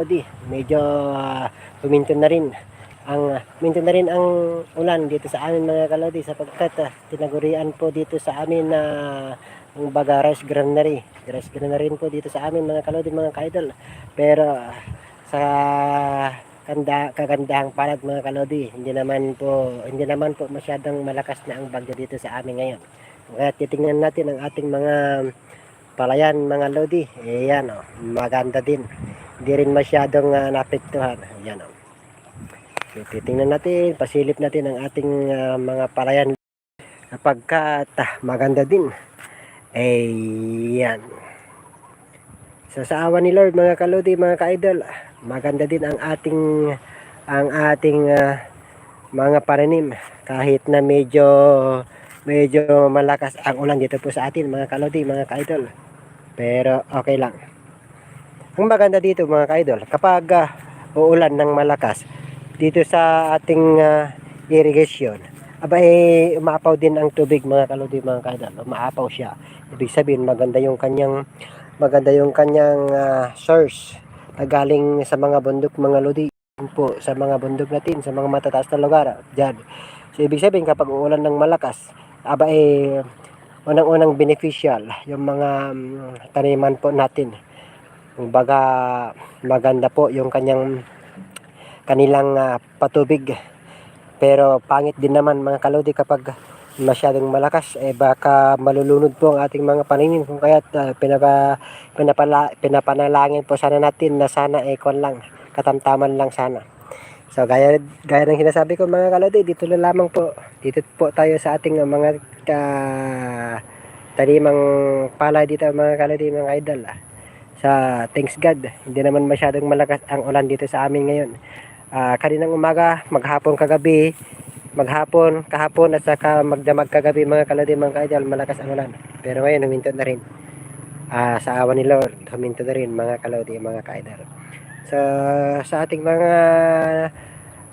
Di, medyo uh, huminto na rin ang huminto na rin ang ulan dito sa amin mga kalodi sapagkat uh, tinagurian po dito sa amin na ang baga rice granary. Rice granary po dito sa amin mga kalodi mga kaidol. Pero ah, sa kanda kagandahang palad mga kalodi hindi naman po hindi naman po masyadong malakas na ang bagyo dito sa amin ngayon. Kaya titingnan natin ang ating mga palayan mga lodi. Eh yan oh, maganda din hindi rin masyadong uh, napektuhan. Yan o. So, titingnan natin, pasilip natin ang ating ah, mga palayan kapagkat ah, maganda din. Eh, yan. So, sa awa ni Lord, mga kaludi, mga ka-idol, maganda din ang ating ang ating ah, mga pananim kahit na medyo medyo malakas ang ulan dito po sa atin mga kalodi, mga ka-idol. Pero okay lang. Ang maganda dito mga ka-idol, kapag uh, uulan ng malakas dito sa ating uh, irrigation, aba eh, umaapaw din ang tubig mga kaludi mga ka-idol. Umaapaw siya. Ibig sabihin maganda yung kanyang maganda yung kanyang uh, source na galing sa mga bundok mga lodi po sa mga bundok natin sa mga matataas na lugar diyan. So ibig sabihin kapag uulan ng malakas, aba eh unang-unang beneficial yung mga um, taniman po natin Kumbaga maganda po yung kanyang kanilang uh, patubig. Pero pangit din naman mga kalodi kapag masyadong malakas eh baka malulunod po ang ating mga pananim kung kaya uh, pinapa, pinapala, pinapanalangin po sana natin na sana eh kon lang katamtaman lang sana. So gaya gaya ng sinasabi ko mga kalodi dito na lamang po dito po tayo sa ating uh, mga uh, talimang palay dito mga kalodi mga idol ah sa thanks God hindi naman masyadong malakas ang ulan dito sa amin ngayon. Uh, kaninang umaga maghapon kagabi maghapon kahapon at saka magdamag kagabi mga kalodi mga kaidol malakas ang ulan. Pero ngayon huminto na rin. Uh, sa awa ni Lord huminto na rin mga kalodi mga kaidol. So sa ating mga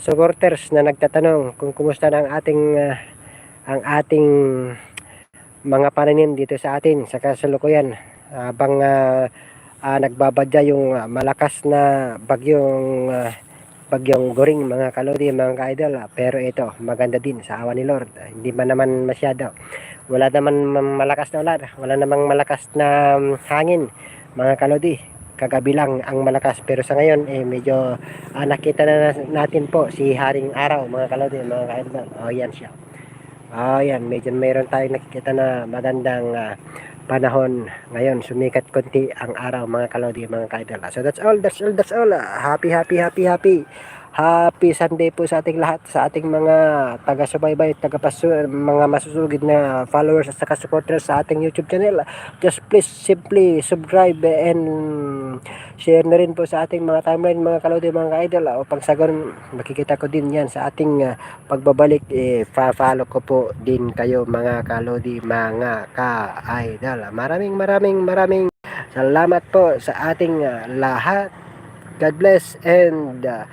supporters na nagtatanong kung kumusta na ang ating uh, ang ating mga pananim dito sa atin sa kasalukuyan habang uh, uh, nagbabadya yung uh, malakas na bagyong uh, bagyong goring mga kalodi mga ka-idol. Uh, pero ito maganda din sa awa ni Lord. Uh, hindi man naman masyado. Wala naman malakas na ulan. Wala namang malakas na um, hangin mga kalodi. Kagabi lang ang malakas. Pero sa ngayon eh medyo uh, nakita na natin po si Haring Araw mga kalodi mga ka-idol. Oh yan siya oh yan. Medyo mayroon tayong nakikita na magandang uh, panahon ngayon. Sumikat konti ang araw mga kalodi mga kaidol. So that's all that's all that's all. Happy happy happy happy happy Sunday po sa ating lahat sa ating mga taga-subaybay taga-pasu mga masusugid na followers at saka supporters sa ating YouTube channel. Just please simply subscribe and share na rin po sa ating mga timeline mga kalodi mga ka-idol o pagsagon makikita ko din yan sa ating uh, pagbabalik. Eh, follow ko po din kayo mga kalodi mga ka-idol. Maraming maraming maraming salamat po sa ating uh, lahat. God bless and uh,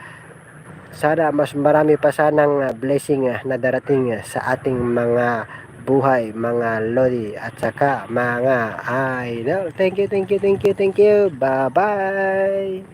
sana mas marami pa sanang ah, blessing ah, na darating ah, sa ating mga buhay, mga lodi at saka mga idol. Thank you, thank you, thank you, thank you. Bye-bye.